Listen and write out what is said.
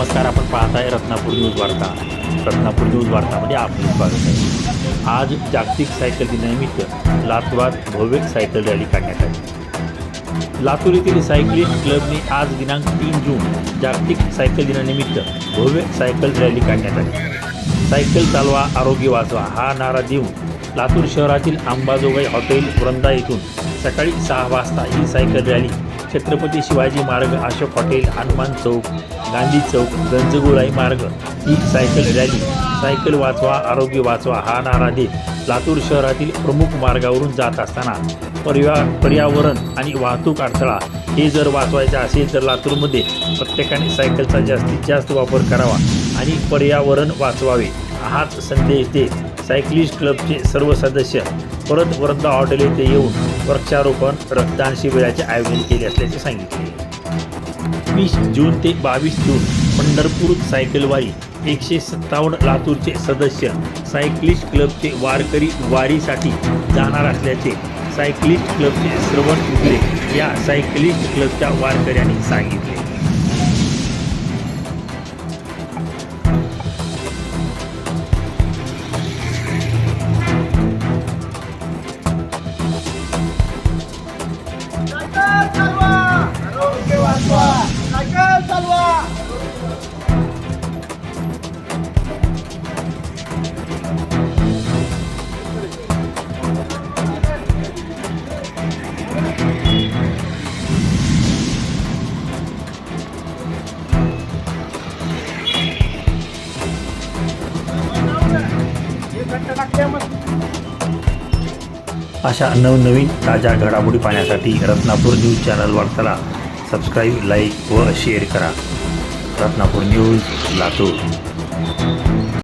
नमस्कार आपण पाहत आहे रत्नापूर न्यूज वार्ता. रत्नापूर न्यूज वार्तामध्ये आपले स्वागत आहे. आज जागतिक सायकल दिनानिमित्त लातूरात भव्य सायकल रॅली काढण्यात आली. लातूर येथील सायकलिस्ट क्लबने आज दिनांक तीन जून जागतिक सायकल दिनानिमित्त भव्य सायकल रॅली काढण्यात आली. सायकल चालवा आरोग्य वाचवा हा नारा देऊन लातूर शहरातील अंबाजोगाई हॉटेल वृंदा येथून सकाळी सहा वाजता ही cycle rally. Chhatrapati Shivaji Marg Ashok hotel Hanuman Chowk Gandhi Chowk Ganjgolai Marg ही सायकल रॅली. सायकल वाचवा आरोग्य वाचवा हा नारा देत लातूर शहरातील प्रमुख मार्गावरून जात असताना पर्या पर्यावरण आणि वाहतूक अडथळा हे जर वाचवायचे असेल तर लातूरमध्ये प्रत्येकाने सायकलचा जास्तीत जास्त वापर करावा आणि पर्यावरण वाचवावे हाच संदेश देत सायकलिस्ट क्लबचे सर्व सदस्य परत वर्धा हॉटेल येथे येऊन वृक्षारोपण रक्तदान शिबिराचे आयोजन केले असल्याचे सांगितले. वीस जून ते बावीस जून पंढरपूर सायकलवारी एकशे सत्तावन्न लातूरचे सदस्य सायकलिस्ट क्लबचे वारकरी वारीसाठी जाणार असल्याचे सायकलिस्ट क्लबचे श्रवण उगले या सायकलिस्ट क्लबच्या वारकऱ्यांनी सांगितले. अशा नवनवीन ताज्या घडामोडी पाहण्यासाठी रत्नापूर न्यूज चॅनल वार्ताला सबस्क्राईब लाईक व शेअर करा. रत्नापूर न्यूज लातूर.